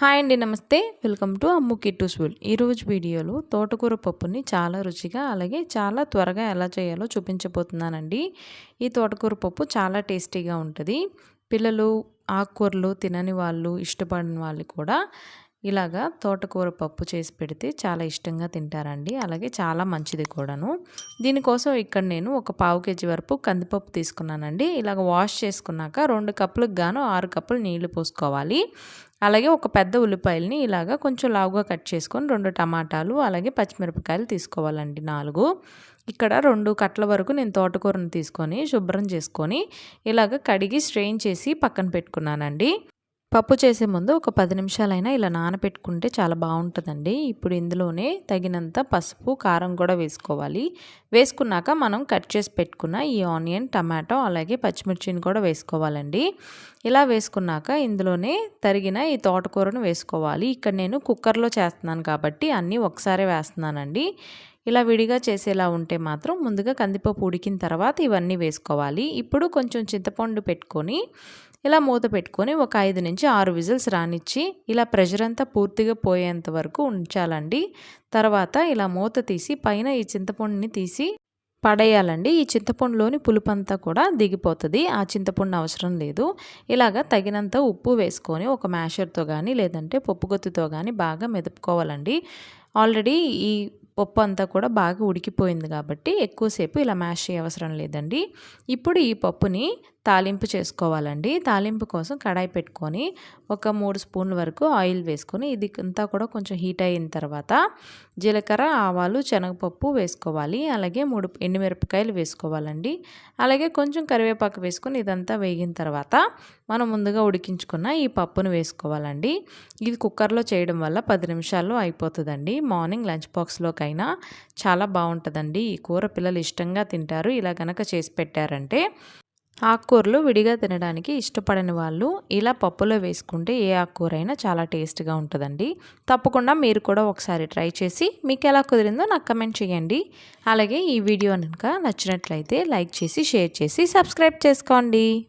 Hi అండి నమస్తే. Welcome to Ammu Kittu స్వీల్ ఈరోజు వీడియోలో తోటకూర పప్పుని చాలా రుచిగా అలాగే చాలా త్వరగా ఎలా చేయాలో చూపించబోతున్నానండి. ఈ తోటకూర పప్పు చాలా టేస్టీగా ఉంటుంది. పిల్లలు ఆకుకూరలు తినని వాళ్ళు ఇష్టపడిన వాళ్ళు కూడా ఇలాగా తోటకూర పప్పు చేసి పెడితే చాలా ఇష్టంగా తింటారండి. అలాగే చాలా మంచిది కూడాను. దీనికోసం ఇక్కడ నేను ఒక పావు కేజీ వరకు కందిపప్పు తీసుకున్నానండి. ఇలాగ వాష్ చేసుకున్నాక రెండు కప్పులకు గాను ఆరు కప్పులు నీళ్ళు పోసుకోవాలి. అలాగే ఒక పెద్ద ఉల్లిపాయలని ఇలాగ కొంచెం లావుగా కట్ చేసుకొని రెండు టమాటాలు అలాగే పచ్చిమిరపకాయలు తీసుకోవాలండి నాలుగు. ఇక్కడ రెండు కట్ల వరకు నేను తోటకూరను తీసుకొని శుభ్రం చేసుకొని ఇలాగ కడిగి స్ట్రెయిన్ చేసి పక్కన పెట్టుకున్నానండి. పప్పు చేసే ముందు ఒక పది నిమిషాలైనా ఇలా నానబెట్టుకుంటే చాలా బాగుంటుందండి. ఇప్పుడు ఇందులోనే తగినంత పసుపు కారం కూడా వేసుకోవాలి. వేసుకున్నాక మనం కట్ చేసి పెట్టుకున్న ఈ ఆనియన్ టమాటో అలాగే పచ్చిమిర్చిని కూడా వేసుకోవాలండి. ఇలా వేసుకున్నాక ఇందులోనే తరిగిన ఈ తోటకూరను వేసుకోవాలి. ఇక్కడ నేను కుక్కర్లో చేస్తున్నాను కాబట్టి అన్నీ ఒకసారి వేస్తున్నానండి. ఇలా విడిగా చేసేలా ఉంటే మాత్రం ముందుగా కందిపప్పు ఉడికిన తర్వాత ఇవన్నీ వేసుకోవాలి. ఇప్పుడు కొంచెం చింతపండు పెట్టుకొని ఇలా మూత పెట్టుకొని ఒక ఐదు నుంచి ఆరు విజిల్స్ రానిచ్చి ఇలా ప్రెషర్ అంతా పూర్తిగా పోయేంత వరకు ఉంచాలండి. తర్వాత ఇలా మూత తీసి పైన ఈ చింతపండుని తీసి పడేయాలండి. ఈ చింతపండులోని పులుపు అంతా కూడా దిగిపోతుంది. ఆ చింతపండు అవసరం లేదు. ఇలాగ తగినంత ఉప్పు వేసుకొని ఒక మ్యాషర్తో కానీ లేదంటే పప్పుగొత్తుతో కానీ బాగా మెదుపుకోవాలండి. ఆల్రెడీ ఈ పప్పు అంతా కూడా బాగా ఉడికిపోయింది కాబట్టి ఎక్కువసేపు ఇలా మ్యాష్ చేయవసరం లేదండి. ఇప్పుడు ఈ పప్పుని తాలింపు చేసుకోవాలండి. తాలింపు కోసం కడాయి పెట్టుకొని ఒక మూడు స్పూన్ల వరకు ఆయిల్ వేసుకొని ఇది అంతా కూడా కొంచెం హీట్ అయిన తర్వాత జీలకర్ర ఆవాలు శనగపప్పు వేసుకోవాలి. అలాగే మూడు ఎండుమిరపకాయలు వేసుకోవాలండి. అలాగే కొంచెం కరివేపాకు వేసుకొని ఇదంతా వేగిన తర్వాత మనం ముందుగా ఉడికించుకున్న ఈ పప్పును వేసుకోవాలండి. ఇది కుక్కర్లో చేయడం వల్ల పది నిమిషాల్లో అయిపోతుందండి. మార్నింగ్ లంచ్ బాక్స్లోకైనా చాలా బాగుంటుందండి. ఈ కూర పిల్లలు ఇష్టంగా తింటారు. ఇలా కనుక చేసి పెట్టారంటే ఆకుకూరలు విడిగా తినడానికి ఇష్టపడని వాళ్ళు ఇలా పప్పులో వేసుకుంటే ఏ ఆకుకూర అయినా చాలా టేస్ట్గా ఉంటుందండి. తప్పకుండా మీరు కూడా ఒకసారి ట్రై చేసి మీకు ఎలా కుదిరిందో నాకు కమెంట్ చేయండి. అలాగే ఈ వీడియో కనుక నచ్చినట్లయితే లైక్ చేసి షేర్ చేసి సబ్స్క్రైబ్ చేసుకోండి.